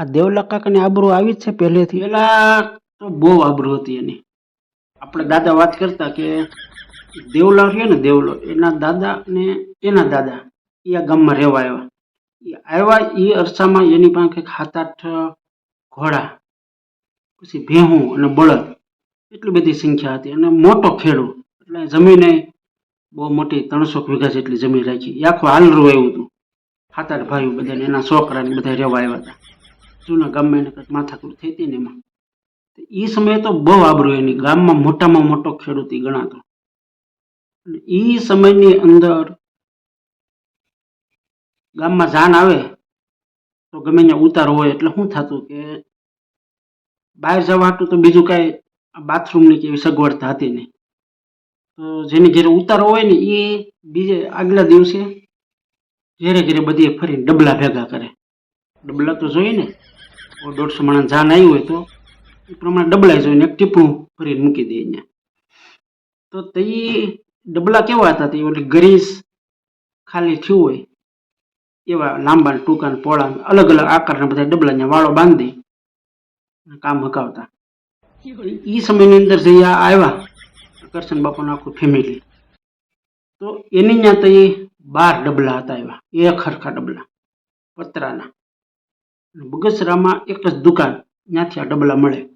આ દેવલા કાકાની આબરૂ આવી જ છે પહેલેથી. પેલા તો બહુ આબરૂ હતી એની. આપણે દાદા વાત કરતા કે દેવલા છે ને દેવલો, એના દાદા ને એના દાદા એ આ ગામમાં રહેવા આવ્યા. એ આવ્યા એ અરસામાં એની પાસે સાત ઘોડા, પછી ભેહું અને બળદ, એટલી બધી સંખ્યા હતી. અને મોટો ખેડો, એટલે જમીને બહુ મોટી ત્રણસો વીઘા જેટલી જમીન રાખી. એ આખું હાલરું આવ્યું હતું. સાત આઠ ભાઈઓ બધાને, એના છોકરાને બધા રહેવા આવ્યા હતા. જૂના ગામમાં એને કંઈક માથાકૂટ થઈ હતી ને એમાં. એ સમયે તો બહુ આબરો એની ગામમાં મોટામાં મોટો ખેડૂત ગણાતો. એ સમયની અંદર ગામમાં જાન આવે, તો ગમે ત્યાં ઉતારો હોય એટલે શું થતું કે બહાર જવા હાટું તો બીજું કાંઈ બાથરૂમની કે એવી સગવડતા હતી નહીં. તો જેની ઘેરે ઉતારો હોય ને એ બીજે આગલા દિવસે ઘેરે ઘેરે બધી ફરીને ડબલા ભેગા કરે. ડબલા તો જોઈએ ને ઓ દોઢસો માણસ જાન આવી હોય તો એ પ્રમાણે ડબલા જોઈને એક ટીપું ભરીને મૂકી દે અહીંયા તો તે ડબલા કેવા હતા તે ઓલી ગરીસ ખાલી થયું હોય એવા લાંબા ને ટૂંકા ને પોળા ને અલગ અલગ આકારના બધા ડબલા ત્યાં વાળો બાંધી અને કામ હકાવતા એ સમયની અંદર જે આ આવ્યા કરશન બાપાનું આખું ફેમિલી તો એની ત્યાં તો એ બાર ડબલા હતા એવા એક હરખા ડબલા પતરાના અને બગસરામાં એક જ દુકાન, ત્યાંથી આ ડબલા મળે.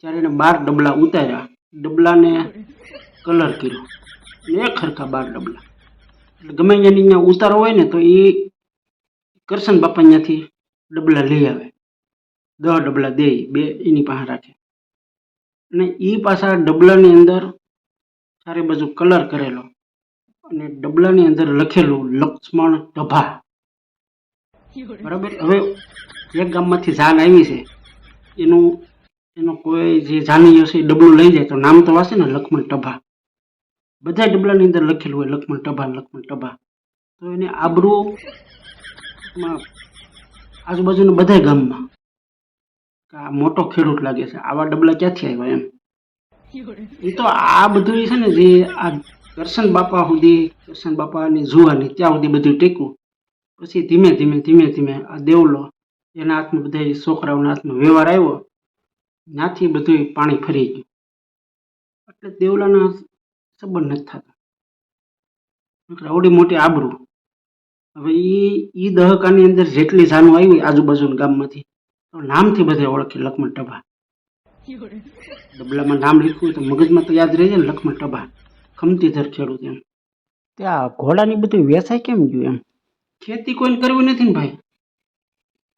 ત્યારે એને બાર ડબલા ઉતાર્યા. ડબલાને કલર કર્યો. એ ખરખા બાર ડબલા. એટલે ગમે ત્યાંની અહીંયા ઉતારો હોય ને, તો એ કરશન બાપા ત્યાંથી ડબલા લઈ આવે. દહ ડબલા દે બે એની પાસે રાખે. અને એ પાછા ડબલાની અંદર ચારે બાજુ કલર કરેલો. અને ડબલાની અંદર લખેલું લક્ષ્મણ ટભા બરાબર? હવે એક ગામમાંથી જાન આવી છે. એનું, એનો કોઈ જે જાની હશે એ ડબલું લઈ જાય તો નામ તો વાંચે ને લક્ષ્મણ ટભા. બધા ડબલાની અંદર લખેલું હોય લક્ષ્મણ ટભા લક્ષ્મણ ટભા. તો એને આબરૂ આજુબાજુના બધા ગામમાં. આ મોટો ખેડૂત લાગે છે. આવા ડબલા ક્યાંથી આવ્યા એમ? એ તો આ બધું છે ને જે આ દર્શન બાપા સુધી કરશન બાપાની જુવાની ત્યાં સુધી બધું ટેકવું પછી ધીમે ધીમે ધીમે ધીમે આ દેવલો એના હાથમાં બધા છોકરાઓના હાથમાં વ્યવહાર આવ્યો ત્યાંથી બધું પાણી ફરી ગયું. એટલે દેવલાના સંબંધ નથી થતા. આવડી મોટી આબરૂ. હવે એ એ દહકાની અંદર જેટલી જાનું આવી આજુબાજુના ગામમાંથી તો નામથી બધે ઓળખે લક્ષ્મણ ટભા. ડબલામાં નામ લખ્યું તો મગજમાં તો યાદ રહી જાય ને લક્ષ્મણ ટભા. ખમતીધર ખેડૂત એમ. ત્યાં ઘોડાની બધું વેસાય કેમ ગયું એમ? ખેતી કોઈને કરવી નથી ને ભાઈ?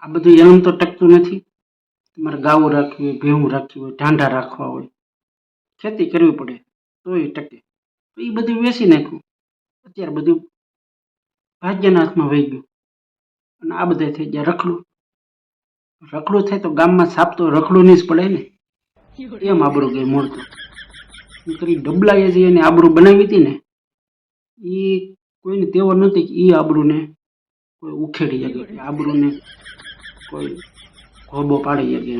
આ બધું એમ તો ટકતું નથી. તમારે ગાવું રાખવી હોય, ભેહું રાખવી હોય, ઢાંઢા રાખવા હોય, ખેતી કરવી પડે તો એ ટકે. તો એ બધું વેચી નાખ્યું. અત્યારે બધું ભાગ્યના હાથમાં વહી ગયું. અને આ બધા થઈ ગયા રખડું. રખડું થાય તો ગામમાં સાપ તો રખડું નહીં જ પડે ને. એમ આબરું ગઈ મૂળ નહીંતર ડબલાએ જે એને આબરું બનાવી હતી ને એ કોઈને તેવો નહોતી કે એ આબરૂને કોઈ ઉખેડી શકે, આબરૂને કોઈ ખોબો પાડી શકે